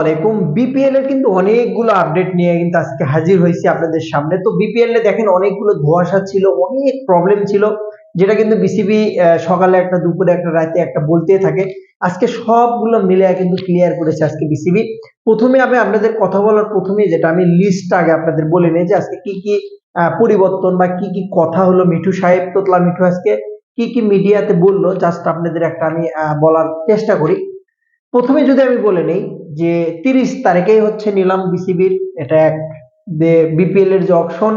আলাইকুম। বিপিএল এর কিন্তু অনেকগুলো আপডেট নিয়ে কিন্তু আজকে হাজির হয়েছি আপনাদের সামনে। তো বিপিএল এ দেখেন অনেকগুলো ধোঁয়াশা ছিল, অনেক প্রবলেম ছিল, যেটা কিন্তু বিসিবি সকালে একটা, দুপুরে একটা, রাতে একটা বলতে থাকে। আজকে সবগুলো মিলে কিন্তু ক্লিয়ার করেছে আজকে বিসিবি প্রথমে আমি আপনাদের কথা বলার প্রথমে যেটা, আমি লিস্ট আগে আপনাদের বলে নেই যে আজকে কি কি পরিবর্তন বা কি কি কথা হলো মিঠু সাহেব, তোতলা মিঠু আজকে কি কি মিডিয়াতে বলল জাস্ট আপনাদের একটা আমি বলার চেষ্টা করি। প্রথমে যদি আমি বলে নেই যে তিরিশ তারিখেই হচ্ছে নিলাম বিসিবির এটা এক বিপিএল এর যে অপশন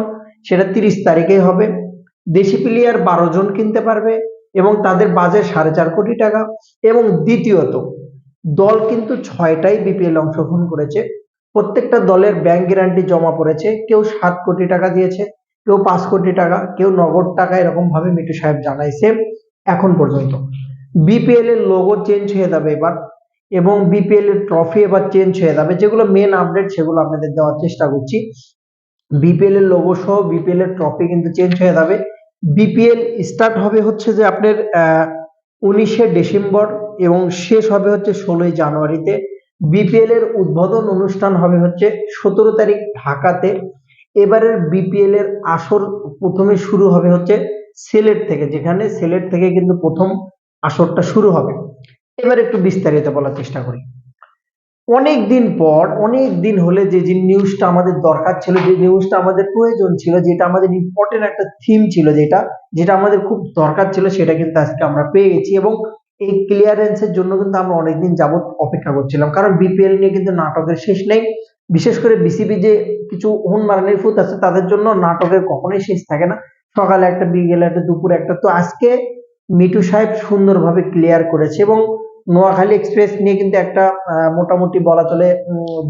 সেটা তিরিশ তারিখেই হবে। দেশি প্লেয়ার বারো জন কিনতে পারবে এবং তাদের বাজেট সাড়ে চার কোটি টাকা। এবং দ্বিতীয়ত, দল কিন্তু ছয়টাই বিপিএল অংশগ্রহণ করেছে। প্রত্যেকটা দলের ব্যাংক গ্যারান্টি জমা পড়েছে। কেউ সাত কোটি টাকা দিয়েছে, কেউ পাঁচ কোটি টাকা, কেউ নগদ টাকা এরকম ভাবে মিটু সাহেব জানাইছে। এখন পর্যন্ত বিপিএল এর লোগো চেঞ্জ হয়ে যাবে এবার। এবং বিপিএল এর ট্রফি এবার চেঞ্জ হয়ে যাবে। যেগুলো মেন আপডেট সেগুলো আপনাদের দেওয়ার চেষ্টা করছি। বিপিএল এর লোগো সহ বিপিএল এর ট্রফি কিন্তু চেঞ্জ হয়ে যাবে। বিপিএল স্টার্ট হবে হচ্ছে যে আপনার উনিশে ডিসেম্বর এবং শেষ হবে হচ্ছে ষোলোই জানুয়ারিতে। বিপিএল এর উদ্বোধন অনুষ্ঠান হবে হচ্ছে সতেরো তারিখ ঢাকাতে। এবারের বিপিএল এর আসর প্রথমে শুরু হবে হচ্ছে সিলেট থেকে, যেখানে সিলেট থেকে কিন্তু প্রথম আসরটা শুরু হবে। এবার একটু বিস্তারিত বলার চেষ্টা করি। অনেক দিন পর অনেক দিন হলে যে যে নিউজটা আমাদের দরকার ছিল, যে নিউজটা আমাদের প্রয়োজন ছিল, যেটা আমাদের ইম্পর্টেন্ট একটা থিম ছিল, যেটা যেটা আমাদের খুব দরকার ছিল, সেটা কিন্তু আজকে আমরা পেয়ে গেছি এবং এই ক্লিয়ারেন্সের জন্য কিন্তু আমরা অনেকদিন যাবত অপেক্ষা করছিলাম। কারণ বিপিএল নিয়ে কিন্তু নাটকের শেষ নেই। বিশেষ করে বিসিবি যে কিছু হুন মারানির ফুত আছে, তাদের জন্য নাটকের কখনোই শেষ থাকে না। সকালে একটা, বিকেলে একটা, দুপুরে একটা। তো আজকে মিটু সাহেব সুন্দরভাবে ক্লিয়ার করেছে এবং নোয়াখালী এক্সপ্রেস নিয়ে কিন্তু একটা মোটামুটি বলা চলে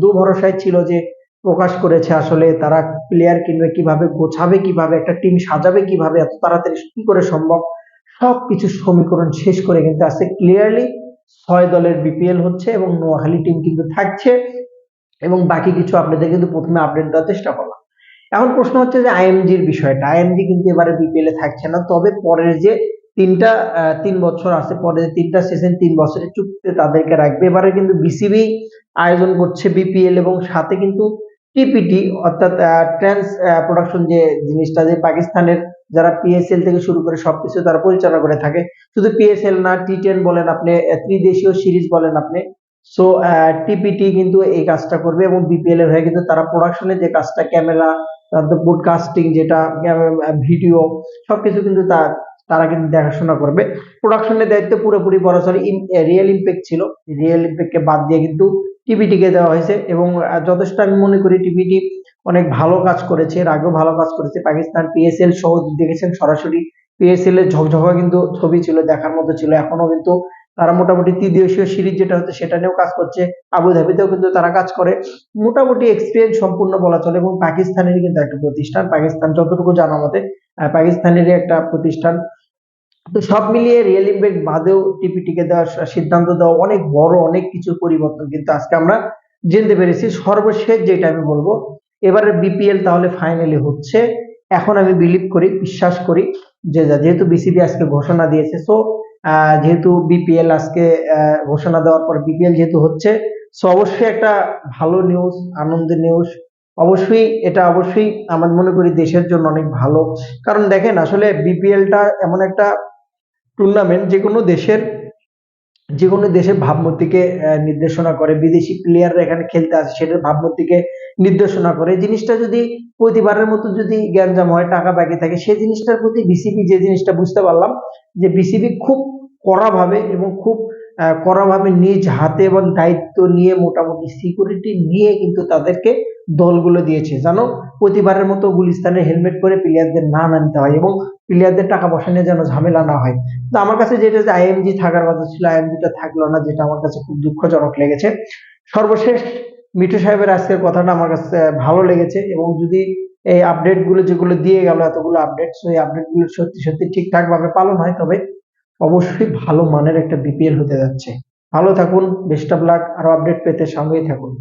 দুভরসায় ছিল যে প্রকাশ করেছে আসলে তারা প্লেয়ার কিনবে কীভাবে, গোছাবে কীভাবে, একটা টিম সাজাবে কীভাবে, এত তাড়াতাড়ি কি করে সম্ভব? সবকিছু সমীকরণ শেষ করে কিন্তু আজকে ক্লিয়ারলি ছয় দলের বিপিএল হচ্ছে এবং নোয়াখালী টিম কিন্তু থাকছে এবং বাকি কিছু আপনাদের কিন্তু প্রথমে আপডেট দেওয়ার চেষ্টা করলাম। এখন প্রশ্ন হচ্ছে যে আইএমজির বিষয়টা। আইএমজি কিন্তু এবারে বিপিএল এ থাকছে না, তবে পরের যে তিনটা তিন বছর আছে, পরে তিনটা সেশন তিন বছরের চুক্তিতে তাদেরকে রাখবে। এবারে কিন্তু বিসিবি আয়োজন করছে বিপিএল এবং সাথে কিন্তু টিপিটি অর্থাৎ ট্রান্স প্রোডাকশন যে জিনিসটা, যে পাকিস্তানের যারা পিএসএল থেকে শুরু করে সবকিছু তারা পরিচালনা করে থাকে। শুধু পিএসএল না টি টেন বলেন আপনি ত্রিদেশীয় সিরিজ বলেন আপনি। সো টিপিটি কিন্তু এই কাজটা করবে এবং বিপিএল এর হয়ে কিন্তু তারা প্রোডাকশনের যে কাজটা ক্যামেরা তারপর ব্রডকাস্টিং যেটা ভিডিও সবকিছু কিন্তু তা তারা কিন্তু দেখাশোনা করবে। প্রোডাকশনের দায়িত্ব পুরোপুরি বরাসরি রিয়েল ইম্প্যাক্ট ছিল। রিয়েল ইম্প্যাক্টকে বাদ দিয়ে কিন্তু টিভিটিকে দেওয়া হয়েছে এবং যথেষ্ট আমি মনে করি টিভিটি অনেক ভালো কাজ করেছে, এর আগেও ভালো কাজ করেছে। পাকিস্তান পিএসএল সহ দেখেছেন সরাসরি পিএসএল এর ঝকঝকা কিন্তু ছবি ছিল, দেখার মতো ছিল। এখনও কিন্তু তারা মোটামুটি ত্রিদেশীয় সিরিজ যেটা হচ্ছে সেটা নিয়েও কাজ করছে। আবুধাবিতেও কিন্তু তারা কাজ করে। মোটামুটি এক্সপিরিয়েন্স সম্পূর্ণ বলা চলে এবং পাকিস্তানেরই কিন্তু একটা প্রতিষ্ঠান। পাকিস্তান যতটুকু জানা মতে পাকিস্তানেরই একটা প্রতিষ্ঠান। তো সব মিলিয়ে রিয়েল ইম্প্যাক্ট বাদেও টিপিটিকে দেওয়ার সিদ্ধান্ত দেওয়া অনেক বড়, অনেক কিছু পরিবর্তন কিন্তু আজকে আমরা জানতে পেরেছি। সর্বশেষ যেটা আমি বলব, এবারে বিপিএল তাহলে ফাইনালি হচ্ছে। এখন আমি বিলিভ করি, বিশ্বাস করি যে, যেহেতু বিসিবি আজকে ঘোষণা দিয়েছে সো যেহেতু বিপিএল আজকে ঘোষণা দেওয়ার পর বিপিএল যেহেতু হচ্ছে সো অবশ্যই একটা ভালো নিউজ আনন্দের নিউজ অবশ্যই এটা অবশ্যই আমার মনে করি দেশের জন্য অনেক ভালো। কারণ দেখেন, আসলে বিপিএলটা এমন একটা টুর্নামেন্ট যে কোনো দেশের যে কোনো দেশের ভাবমূর্তিকে নির্দেশনা করে, বিদেশি প্লেয়াররা এখানে খেলতে আসে সেটার ভাবমূর্তিকে নির্দেশনা করে। জিনিসটা যদি প্রতিবারের মতো যদি গ্যাঞ্জাম হয়, টাকা বাকি থাকে, সেই জিনিসটার প্রতি বিসিবি যে জিনিসটা বুঝতে পারলাম, যে বিসিবি খুব কড়াভাবে এবং খুব কড়াভাবে নিজ হাতে এবং দায়িত্ব নিয়ে মোটামুটি সিকিউরিটি নিয়ে কিন্তু তাদেরকে দলগুলো দিয়েছে। জানো? প্রতিবারের মতো গুলিস্তানের হেলমেট পরে প্লেয়ারদের না নামতে হয় এবং প্লেয়ারদের টাকা পয়সা নিয়ে যেন ঝামেলা না হয়। তো আমার কাছে যেটা যে আইএমজি থাকার কথা ছিল আইএমজিটা থাকল না, যেটা আমার কাছে খুব দুঃখজনক লেগেছে। সর্বশেষ মিঠু সাহেবের আজকের কথাটা আমার কাছে ভালো লেগেছে এবং যদি এই আপডেটগুলো যেগুলো দিয়ে গেল, এতগুলো আপডেট এই আপডেটগুলো সত্যি সত্যি ঠিকঠাক ভাবে পালন হয়। তবে অবশ্যই ভালো মানের একটা বিপিএল হতে যাচ্ছে। ভালো থাকুন বেস্ট অফ লাক আরও আপডেট পেতে সঙ্গেই থাকুন।